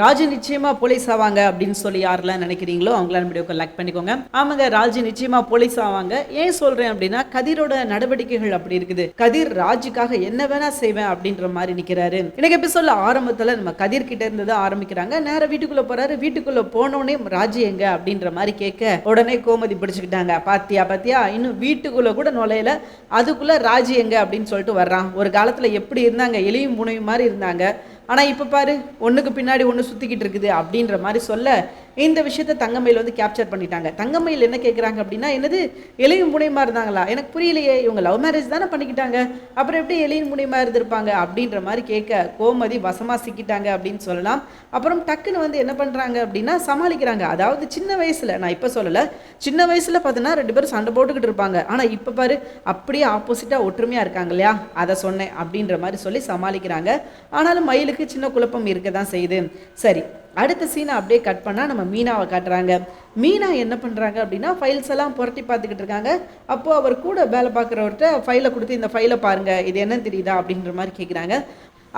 ராஜு நிச்சயமா போலீஸ் ஆவாங்க அப்படின்னு சொல்லி யாரெல்லாம் நினைக்கிறீங்களோ அவங்கள நம்முடைய லைக் பண்ணிக்கோங்க. ஆமாங்க ராஜு நிச்சயமா போலீஸ் ஆவாங்க. ஏன் சொல்றேன் அப்படின்னா கதிரோட நடவடிக்கைகள் அப்படி இருக்குது. கதிர் ராஜுக்காக என்ன வேணா செய்வேன் அப்படின்ற மாதிரி நிக்கிறாரு. எனக்கு சொல்ல ஆரம்பத்துல நம்ம கதிர் கிட்ட இருந்து தான் ஆரம்பிக்கிறாங்க. நேரா வீட்டுக்குள்ள போறாரு. வீட்டுக்குள்ள போனோடனே ராஜு எங்க அப்படின்ற மாதிரி கேட்க உடனே கோமதி பிடிச்சுக்கிட்டாங்க. பாத்தியா பாத்தியா? இன்னும் வீட்டுக்குள்ள கூட நுழையல. அதுக்குள்ள ராஜு எங்க அப்படின்னு சொல்லிட்டு வர்றான். ஒரு காலத்துல எப்படி இருந்தாங்க? எலியும் முனையும் மாதிரி இருந்தாங்க. ஆனால் இப்போ பாரு ஒன்றுக்கு பின்னாடி ஒன்று சுற்றிக்கிட்டு இருக்குது அப்படின்ற மாதிரி சொல்ல இந்த விஷயத்தை தங்கமயில் வந்து கேப்சர் பண்ணிட்டாங்க. தங்கமயில் என்ன கேட்குறாங்க அப்படின்னா என்னது? எலியும் முனையமா இருந்தாங்களா? எனக்கு புரியலையே இவங்க லவ் மேரேஜ் தானே பண்ணிக்கிட்டாங்க. அப்புறம் எப்படி எலியும் முனையமா இருந்திருப்பாங்க அப்படின்ற மாதிரி கேட்க கோமதி வசமாக சிக்கிட்டாங்க அப்படின்னு சொல்லலாம். அப்புறம் டக்குன்னு வந்து என்ன பண்ணுறாங்க அப்படின்னா சமாளிக்கிறாங்க. அதாவது சின்ன வயசில் நான் இப்போ சொல்லலை சின்ன வயசில் பார்த்தீங்கன்னா ரெண்டு பேரும் சண்டை போட்டுக்கிட்டு இருப்பாங்க. ஆனால் இப்போ பாரு அப்படியே ஆப்போசிட்டாக ஒற்றுமையாக இருக்காங்க இல்லையா? அதை சொன்னேன் அப்படின்ற மாதிரி சொல்லி சமாளிக்கிறாங்க. ஆனாலும் மயிலுக்கு சின்ன குழப்பம் இருக்க தான் செய்யுது. சரி அடுத்த சீனை அப்படியே கட் பண்ணால் நம்ம மீனாவை காட்டுறாங்க. மீனா என்ன பண்ணுறாங்க அப்படின்னா ஃபைல்ஸ் எல்லாம் புரட்டி பார்த்துக்கிட்டு இருக்காங்க. அப்போது அவர் கூட வேலை பார்க்குறவர்கிட்ட ஃபைலை கொடுத்து இந்த ஃபைலை பாருங்கள் இது என்ன தெரியுதா அப்படின்ற மாதிரி கேட்குறாங்க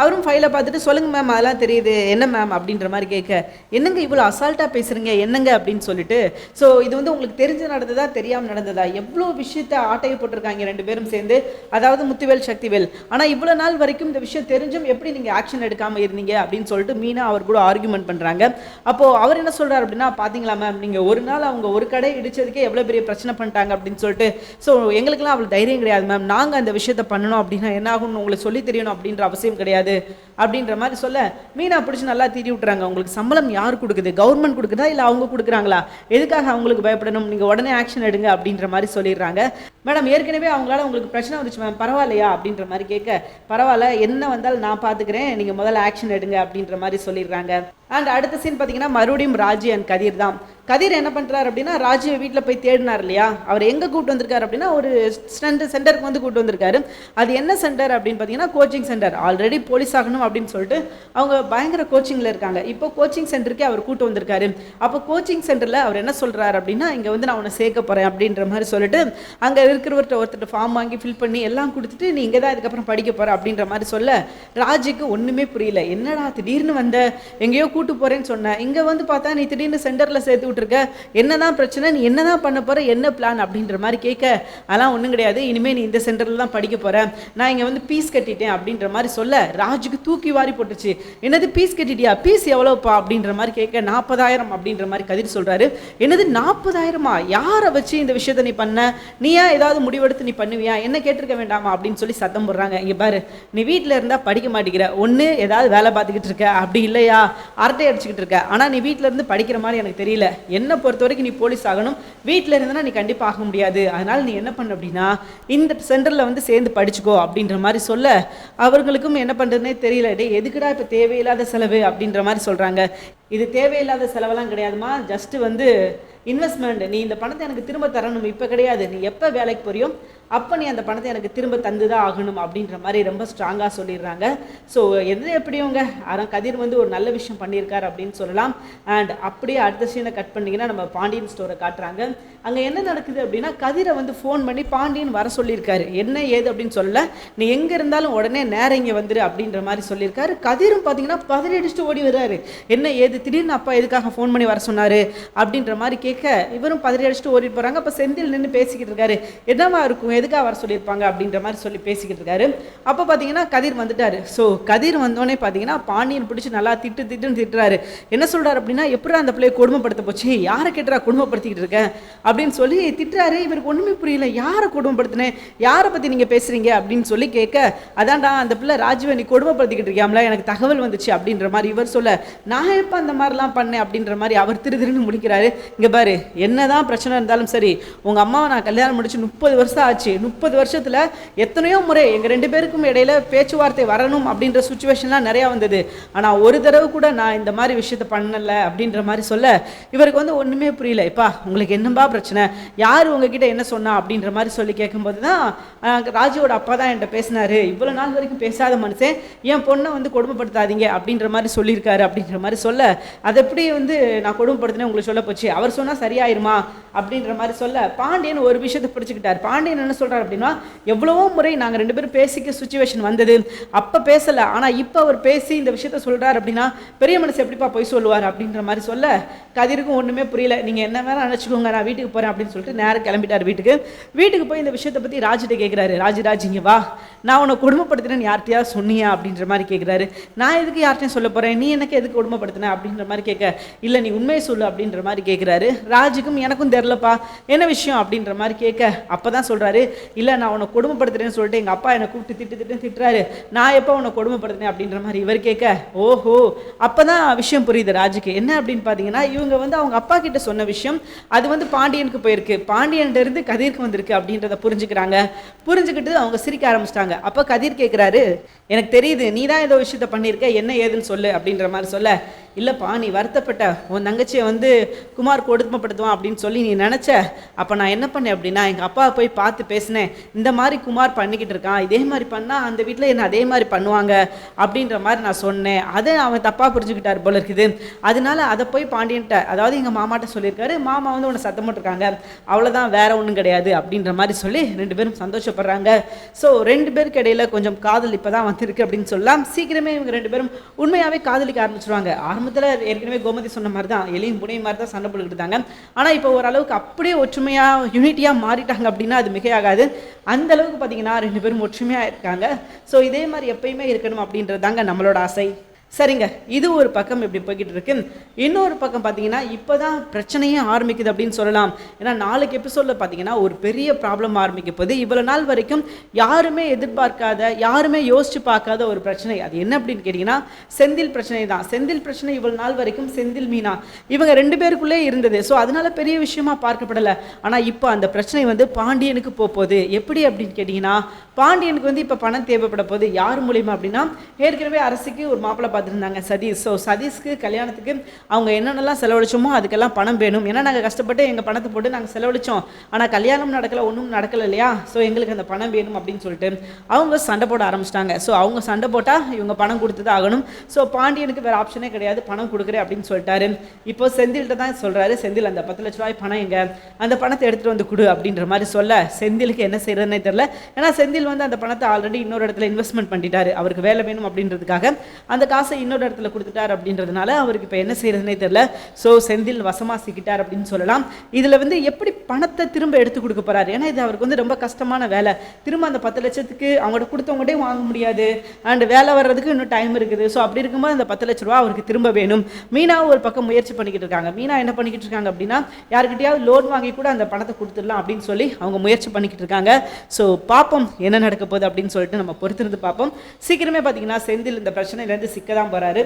அவரும் ஃபைலை பார்த்துட்டு சொல்லுங்க மேம் அதெல்லாம் தெரியுது. என்ன மேம் அப்படின்ற மாதிரி கேட்க என்னங்க இவ்வளோ அசால்ட்டாக பேசுகிறீங்க என்னங்க? அப்படின்னு சொல்லிட்டு ஸோ இது வந்து உங்களுக்கு தெரிஞ்சு நடந்ததா தெரியாமல் நடந்ததா? எவ்வளோ விஷயத்த ஆட்டையை போட்டிருக்காங்க ரெண்டு பேரும் சேர்ந்து. அதாவது முத்துவேல் சக்திவேல். ஆனால் இவ்வளோ நாள் வரைக்கும் இந்த விஷயம் தெரிஞ்சும் எப்படி நீங்கள் ஆக்ஷன் எடுக்காமல் இருந்தீங்க? அப்படின்னு சொல்லிட்டு மீனா அவர் கூட ஆர்குமெண்ட் பண்ணுறாங்க அப்போது அவர் என்ன சொல்கிறார் அப்படின்னா பார்த்தீங்களா மேம் நீங்கள் ஒரு நாள் அவங்க ஒரு கடை இடிச்சதுக்கே எவ்வளோ பெரிய பிரச்சனை பண்ணிட்டாங்க? அப்படின்னு சொல்லிட்டு ஸோ எங்களுக்கெல்லாம் அவ்வளோ தைரியம் கிடையாது மேம் நாங்கள் அந்த விஷயத்தை பண்ணணும் அப்படின்னா என்ன ஆகும்னு உங்களுக்கு சொல்லி தெரியணும் அப்படின்ற அவசியம் கிடையாது. அப்படின்ற மாதிரி சொல்ல மீனா பிடிச்சி நல்லா தீரி விட்டுறாங்க. உங்களுக்கு சம்பளம் யார் கொடுக்குது? கவர்மெண்ட் கொடுக்குதா? இல்லை அவங்க கொடுக்குறாங்களா? எதுக்காக அவங்களுக்கு பயப்படணும்? நீங்கள் உடனே ஆக்ஷன் எடுங்க அப்படின்ற மாதிரி சொல்லிடுறாங்க. மேடம் ஏற்கனவே அவங்களால உங்களுக்கு பிரச்சனை வந்துச்சு மேம். பரவாயில்லையா? அப்படின்ற மாதிரி கேட்க பரவாயில்ல என்ன வந்தாலும் நான் பார்த்துக்கிறேன் நீங்கள் முதல்ல ஆக்ஷன் எடுங்க அப்படின்ற மாதிரி சொல்லிடுறாங்க. அண்ட் அடுத்த சீன் பார்த்தீங்கன்னா மறுபடியும் ராஜி அண்ட் கதிர் தான். கதிர் என்ன பண்ணுறாரு அப்படின்னா ராஜுவை வீட்டில் போய் தேடினார் இல்லையா? அவர் எங்கே கூப்பிட்டு வந்திருக்காரு அப்படின்னா ஒரு சென்டர் சென்டருக்கு வந்து கூப்பிட்டு வந்திருக்காரு. அது என்ன சென்டர் அப்படின்னு பார்த்தீங்கன்னா கோச்சிங் சென்டர் ஆல்ரெடி போலீஸ் ஆகணும் அப்படின்னு சொல்லிட்டு அவங்க பயங்கர கோச்சிங்கில் இருக்காங்க. இப்போ கோச்சிங் சென்டருக்கே அவர் கூப்பிட்டு வந்திருக்காரு. அப்போ கோச்சிங் சென்டரில் அவர் என்ன சொல்கிறாரு அப்படின்னா இங்கே வந்து நான் உன்னை சேர்க்க போகிறேன் அப்படின்ற மாதிரி சொல்லிட்டு அங்கே இருக்கிறவர்கிட்ட ஒருத்தர் ஃபார்ம் வாங்கி ஃபில் பண்ணி எல்லாம் கொடுத்துட்டு நீ இங்கே தான் இதுக்கப்புறம் படிக்க போகிற அப்படின்ற மாதிரி சொல்ல ராஜுக்கு ஒன்றுமே புரியல. என்னடா திடீர்னு வந்த? எங்கேயோ கூட்டு போகிறேன்னு சொன்னேன் இங்கே வந்து பார்த்தா நீ திடீர்னு சென்டரில் சேர்த்து விட்ருக்க என்னதான் பிரச்சனை? நீ என்ன தான் பண்ண போகிற என்ன பிளான் அப்படின்ற மாதிரி கேட்க அதெல்லாம் ஒன்றும் கிடையாது. இனிமேல் நீ இந்த சென்டரில் தான் படிக்க போகிற நான் இங்கே வந்து பீஸ் கட்டிட்டேன் அப்படின்ற மாதிரி சொல்ல ராஜுக்கு தூக்கி வாரி போட்டுச்சு. என்னது பீஸ் கட்டிட்டியா? பீஸ் எவ்வளோப்பா அப்படின்ற மாதிரி கேட்க நாற்பதாயிரம் அப்படின்ற மாதிரி கதிர் சொல்கிறாரு என்னது நாற்பதாயிரமா யாரை வச்சு இந்த விஷயத்தை நீ பண்ண? நீ ஏன் ஏதாவது முடிவெடுத்து நீ பண்ணுவியா? என்ன கேட்டிருக்க வேண்டாமா? அப்படின்னு சொல்லி சத்தம் போடுறாங்க. இங்கே பாரு நீ வீட்டில் இருந்தால் படிக்க மாட்டேங்கிற. ஒன்று ஏதாவது வேலை பார்த்துக்கிட்டு இருக்க. அப்படி இல்லையா? அரட்டை அடிச்சுக்கிட்டு இருக்க. ஆனால் நீ வீட்டில் இருந்து படிக்கிற மாதிரி எனக்கு தெரியல. என்னை பொறுத்த வரைக்கும் நீ போலீஸ் ஆகணும். வீட்டில் இருந்தனா நீ கண்டிப்பாக ஆக முடியாது. அதனால் நீ என்ன பண்ண அப்படின்னா இந்த சென்டரில் வந்து சேர்ந்து படிச்சுக்கோ அப்படின்ற மாதிரி சொல்ல. அவர்களுக்கும் என்ன பண்ணுறதுனே தெரியல. டே எதுக்குடா இப்போ தேவையில்லாத செலவு அப்படின்ற மாதிரி சொல்கிறாங்க இது தேவையில்லாத செலவெல்லாம் கிடையாதுமா? ஜஸ்ட்டு வந்து இன்வெஸ்ட்மெண்ட் நீ இந்த பணத்தை எனக்கு திரும்ப தரணும். இப்போ கிடையாது. நீ எப்போ வேலைக்கு போறியோ அப்போ நீ அந்த பணத்தை எனக்கு திரும்ப தந்து தான் ஆகணும் அப்படின்ற மாதிரி ரொம்ப ஸ்ட்ராங்காக சொல்லிடுறாங்க. ஸோ எது எப்படியோங்க? ஆனால் கதிர் வந்து ஒரு நல்ல விஷயம் பண்ணியிருக்காரு அப்படின்னு சொல்லலாம். அண்ட் அப்படியே அடுத்த சீனை கட் பண்ணிங்கன்னா நம்ம பாண்டியன் ஸ்டோரை காட்டுறாங்க. அங்கே என்ன நடக்குது அப்படின்னா கதிரை வந்து ஃபோன் பண்ணி பாண்டியன் வர சொல்லியிருக்காரு. என்ன ஏது அப்படின்னு சொல்லல. நீ எங்கே இருந்தாலும் உடனே நேரம் இங்கே வந்துரு அப்படின்ற மாதிரி சொல்லியிருக்காரு. கதிரும் பார்த்தீங்கன்னா பதறி அடிச்சுட்டு ஓடி வர்றாரு. என்ன ஏது? திடீர்னு அப்பா எதுக்காக ஃபோன் பண்ணி வர சொன்னார்? அப்படின்ற மாதிரி கேட்க இவரும் பதறி அடிச்சுட்டு ஓடிட்டு போகிறாங்க அப்போ செந்தில் நின்று பேசிக்கிட்டு இருக்காரு. என்னவா இருக்கும் எதுக்காக வர சொல்லியிருப்பாங்க அப்படின்ற மாதிரி சொல்லி பேசிக்கிட்டு இருக்காரு. அப்போ பார்த்தீங்கன்னா கதிர் வந்துட்டாரு. ஸோ கதிர் வந்தோடனே பார்த்தீங்கன்னா பாண்டியன் பிடிச்சி நல்லா திட்டு திட்டுன்னு திட்டுறாரு. என்ன சொல்றாரு அப்படின்னா எப்படி அந்த பிள்ளையை கொடுமைப்படுத்த போச்சு? யாரை கேட்டுறா கொடுமைப்படுத்திக்கிட்டு இருக்கேன் அப்படின்னு சொல்லி திட்டுறாரு. இவருக்கு ஒன்றுமே புரியல. யாரை கொடுமைப்படுத்தினேன் யாரை பற்றி நீங்கள் பேசுகிறீங்க அப்படின்னு சொல்லி கேட்க அதான்டா அந்த பிள்ளை ராஜுவை நீ கொடுமைப்படுத்திக்கிட்டு இருக்கியாம்ல? எனக்கு தகவல் வந்துச்சு. அப்படின்ற மாதிரி இவர் சொல்ல நான் எப்போ அந்த மாதிரிலாம் பண்ணேன்? அப்படின்ற மாதிரி அவர் திரு திருன்னு முடிக்கிறாரு. இங்கே பாரு என்னதான் பிரச்சனை இருந்தாலும் சரி உங்கள் அம்மாவை நான் கல்யாணம் முடிச்சு முப்பது வருஷம் ஆச்சு. முப்பது வருஷத்தில் எத்தனையோ முறை எங்கள் ரெண்டு பேருக்கும் இடையில பேச்சுவார்த்தை வரணும் அப்படின்ற சுச்சுவேஷன்லாம் நிறையா வந்தது. ஆனால் ஒரு தடவை கூட நான் இந்த மாதிரி விஷயத்த பண்ணலை அப்படின்ற மாதிரி சொல்ல இவருக்கு வந்து ஒன்றுமே புரியல. இப்பா உங்களுக்கு என்னம்பா பிரச்சனை? யார் உங்ககிட்ட என்ன சொன்னா? அப்படின்ற மாதிரி சொல்லி கேட்கும்போது தான் ராஜுவோட அப்பா தான் என்கிட்ட பேசினாரு. இவ்வளோ நாள் வரைக்கும் பேசாத மனுஷன் என் பொண்ணை வந்து கொடுமைப்படுத்தாதீங்க அப்படின்ற மாதிரி சொல்லியிருக்காரு அப்படின்ற மாதிரி சொல்ல அது எப்படி வந்து நான் கொடுமைப்படுத்தினேன்? உங்களுக்கு சொல்ல போச்சு. அவர் சொன்னால் சரியாயிருமா? அப்படின்ற மாதிரி சொல்ல பாண்டியன் ஒரு விஷயத்தை பிடிச்சிக்கிட்டார். பாண்டியன் என்ன என்ன சொல்றாரு அப்படின்னா எவ்வளவோ முறை நாங்கள் ரெண்டு பேரும் பேசிக்க சுச்சுவேஷன் வந்தது. அப்போ பேசலை. ஆனால் இப்போ அவர் பேசி இந்த விஷயத்த சொல்றாரு அப்படின்னா பெரிய மனசு எப்படிப்பா போய் சொல்லுவார் அப்படின்ற மாதிரி சொல்ல கதிருக்கும் ஒன்றுமே புரியல. நீங்கள் என்ன வேணால் நினச்சிக்கோங்க நான் வீட்டுக்கு போகிறேன் அப்படின்னு சொல்லிட்டு நேரம் கிளம்பிட்டார் வீட்டுக்கு. வீட்டுக்கு போய் இந்த விஷயத்தை பற்றி ராஜிட்ட கேட்குறாரு ராஜராஜ் இங்கே வா. நான் உன்னை கொடுமைப்படுத்துறேன்னு யார்கிட்டயாவது சொன்னியா அப்படின்ற மாதிரி கேட்குறாரு நான் எதுக்கு யார்ட்டையும் சொல்ல போகிறேன் நீ எனக்கு எதுக்கு கொடுமைப்படுத்தின அப்படின்ற மாதிரி கேட்க இல்லை நீ உண்மையை சொல்லு அப்படின்ற மாதிரி கேட்குறாரு ராஜுக்கும் எனக்கும் தெரிலப்பா என்ன விஷயம் அப்படின்ற மாதிரி கேட்க அப்போ தான் சொல்கிறாரு இல்லை நான் உன்னை கொடுமைப்படுத்துறேன்னு சொல்லிட்டு எங்கள் அப்பா என்னை கூப்பிட்டு திட்டு திட்டுன்னு திட்டுறாரு. நான் எப்போ உன்னை கொடுமைப்படுத்தினேன்? அப்படின்ற மாதிரி இவர் கேட்க ஓஹோ அப்போ தான் விஷயம் புரியுது ராஜுக்கு. என்ன அப்படின்னு பார்த்தீங்கன்னா இவங்க வந்து அவங்க அப்பா கிட்ட சொன்ன விஷயம் அது வந்து பாண்டியனுக்கு போயிருக்கு. பாண்டியன்ட்ட இருந்து கதிர்க்கு வந்திருக்கு அப்படின்றத புரிஞ்சுக்கிறாங்க. புரிஞ்சுக்கிட்டு அவங்க சிரிக்க ஆரம்பிச்சிட்டாங்க. அப்போ கதிர் கேட்குறாரு எனக்கு தெரியுது நீ தான் ஏதோ விஷயத்த பண்ணியிருக்க என்ன ஏதுன்னு சொல்லு அப்படின்ற மாதிரி சொல்ல இல்லைப்பா நீ வருத்தப்பட்ட. உன் தங்கச்சியை வந்து குமார் கொடுமைப்படுத்துவான் அப்படின்னு சொல்லி நீ நினச்ச அப்போ நான் என்ன பண்ணேன் அப்படின்னா எங்கள் அப்பா போய் பார்த்து பேசினேன். இந்த மாதிரி குமார் பண்ணிக்கிட்டு இருக்கான். இதே மாதிரி பண்ணால் அந்த வீட்டில் என்ன அதே மாதிரி பண்ணுவாங்க அப்படின்ற மாதிரி நான் சொன்னேன். அதை அவன் தப்பாக புரிஞ்சுக்கிட்டார் போல இருக்குது. அதனால அதை போய் பாண்டியன்ட்ட அதாவது எங்கள் மாமாட்ட சொல்லியிருக்காரு. மாமா வந்து உன்னை சத்தம் போட்டிருக்காங்க. அவ்வளோதான் வேற ஒன்றும் கிடையாது அப்படின்ற மாதிரி சொல்லி ரெண்டு பேரும் சந்தோஷப்படுறாங்க. ஸோ ரெண்டு பேருக்கு இடையில கொஞ்சம் காதல் இப்போ தான் வந்திருக்கு அப்படின்னு சொல்லலாம். சீக்கிரமே இவங்க ரெண்டு பேரும் உண்மையாகவே காதலிக்க ஆரம்பிச்சிருவாங்க. ஆரம்பத்தில் ஏற்கனவே கோமதி சொன்ன மாதிரி தான் எலியும் புனையும் மாதிரி தான் சண்டை போட்டுக்கிட்டு இருந்தாங்க. ஆனால் இப்போ ஓரளவுக்கு அப்படியே ஒற்றுமையாக யூனிட்டியாக மாறிட்டாங்க அப்படின்னா அது ஆகாது. அந்த அளவுக்கு பார்த்தீங்கன்னா ரெண்டு பேரும் ஒற்றுமையாக இருக்காங்க. ஸோ இதே மாதிரி எப்பயுமே இருக்கணும் அப்படின்றது தாங்க நம்மளோட ஆசை. சரிங்க இது ஒரு பக்கம் இப்படி போய்கிட்டு இருக்கு இன்னொரு பக்கம் பார்த்தீங்கன்னா இப்போ தான் பிரச்சனையே ஆரம்பிக்குது அப்படின்னு சொல்லலாம். ஏன்னா நாளைக்கு எபிசோடில் பார்த்தீங்கன்னா ஒரு பெரிய ப்ராப்ளம் ஆரம்பிக்க போகுது. இவ்வளோ நாள் வரைக்கும் யாருமே எதிர்பார்க்காத யாருமே யோசிச்சு பார்க்காத ஒரு பிரச்சனை. அது என்ன அப்படின்னு கேட்டிங்கன்னா செந்தில் பிரச்சனை தான். செந்தில் பிரச்சனை இவ்வளோ நாள் வரைக்கும் செந்தில் மீனா. இவங்க ரெண்டு பேருக்குள்ளே இருந்தது. ஸோ அதனால பெரிய விஷயமா பார்க்கப்படலை. ஆனால் இப்போ அந்த பிரச்சனை வந்து பாண்டியனுக்கு போக போகுது. எப்படி அப்படின்னு கேட்டிங்கன்னா பாண்டியனுக்கு வந்து இப்போ பணம் தேவைப்பட போகுது. யார் மூலியமா அப்படின்னா ஏற்கனவே அரசுக்கு ஒரு மாப்பிள்ளை பார்த்துருந்தாங்க சதீஷ். ஸோ சதீஷ்க்கு கல்யாணத்துக்கு அவங்க என்னென்னலாம் செலவழிச்சோமோ அதுக்கெல்லாம் பணம் வேணும். ஏன்னா நாங்கள் கஷ்டப்பட்டு எங்கள் பணத்தை போட்டு நாங்கள் செலவழிச்சோம். ஆனால் கல்யாணம் நடக்கல ஒன்றும் நடக்கல இல்லையா? ஸோ எங்களுக்கு அந்த பணம் வேணும் அப்படின்னு சொல்லிட்டு அவங்க சண்டை போட ஆரம்பிச்சிட்டாங்க. ஸோ அவங்க சண்டை போட்டால் இவங்க பணம் கொடுத்து தான் ஆகணும். ஸோ பாண்டியனுக்கு வேறு ஆப்ஷனே கிடையாது. பணம் கொடுக்குறேன் அப்படின்னு சொல்லிட்டாரு. இப்போ செந்தில்கிட்ட தான் சொல்கிறாரு செந்தில் அந்த பத்து லட்ச ரூபாய் பணம் எங்க? அந்த பணத்தை எடுத்துகிட்டு வந்து கொடு அப்படின்ற மாதிரி சொல்ல செந்திலுக்கு என்ன செய்யறதுனே தெரில ஏன்னா செந்தில் வந்து அந்த பணத்தை ஆல்ரெடி இன்னொரு இடத்துல இன்வெஸ்ட்மெண்ட் பண்ணிட்டாரு. அவருக்கு வேலை வேணும் அப்படின்றதுக்காக. அந்த காசை இன்னொரு இடத்துல கொடுத்துட்டார் அப்படின்றதுனால அவருக்கு இப்போ என்ன செய்யறதுனே தெரில ஸோ செந்தில் வசமாக சிக்கிட்டார் அப்படின்னு சொல்லலாம். இதில் வந்து எப்படி பணத்தை திரும்ப எடுத்து கொடுக்க போறாரு? ஏன்னா இது அவருக்கு வந்து ரொம்ப கஷ்டமான வேலை. திரும்ப அந்த பத்து லட்சத்துக்கு அவங்கள்ட்ட கொடுத்தவங்கள்டே வாங்க முடியாது. அண்ட் வேலை வர்றதுக்கு இன்னும் டைம் இருக்குது. ஸோ அப்படி இருக்கும்போது அந்த பத்து லட்ச ரூபா அவருக்கு திரும்ப வேணும். மீனாவும் ஒரு பக்கம் முயற்சி பண்ணிக்கிட்டு இருக்காங்க. மீனா என்ன பண்ணிக்கிட்டு இருக்காங்க அப்படின்னா யாருக்கிட்டையாவது லோன் வாங்கி கூட அந்த பணத்தை கொடுத்துடலாம் அப்படின்னு சொல்லி அவங்க முயற்சி பண்ணிக்கிட்டு இருக்காங்க. ஸோ பார்ப்போம் என்ன நடக்க போகுது அப்படின்னு சொல்லிட்டு நம்ம பொறுத்திருந்து பார்ப்போம் சீக்கிரமே பார்த்தீங்கன்னா செந்தில் இந்த பிரச்சனையிலேருந்து சிக்க தான் போகிறாரு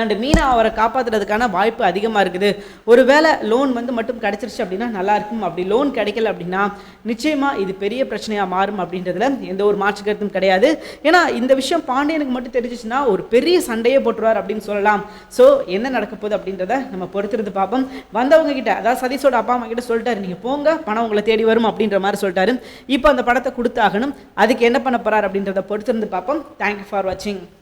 அண்ட் மீனா அவரை காப்பாற்றுறதுக்கான வாய்ப்பு அதிகமாக இருக்குது. ஒருவேளை லோன் வந்து மட்டும் கிடச்சிருச்சு அப்படின்னா நல்லா இருக்கும். அப்படி லோன் கிடைக்கல அப்படின்னா நிச்சயமாக இது பெரிய பிரச்சனையாக மாறும் அப்படின்றதுல எந்த ஒரு மாற்று கருத்தும் கிடையாது. ஏன்னா இந்த விஷயம் பாண்டியனுக்கு மட்டும் தெரிஞ்சிச்சுன்னா ஒரு பெரிய சண்டையே போட்டுருவார் அப்படின்னு சொல்லலாம். ஸோ என்ன நடக்க போகுது அப்படின்றத நம்ம பொறுத்திருந்து பார்ப்போம். வந்தவங்க கிட்ட அதாவது சதீஷோட அப்பா அம்மா கிட்ட சொல்லிட்டாரு நீங்கள் போங்க பணம் உங்களை தேடி வரும் அப்படின்ற மாதிரி சொல்லிட்டாரு. இப்போ அந்த படத்தை கொடுத்தாகணும். அதுக்கு என்ன பண்ண போகிறார் அப்படின்றத பொறுத்திருந்து பார்ப்போம். தேங்க்யூ ஃபார் வாட்சிங்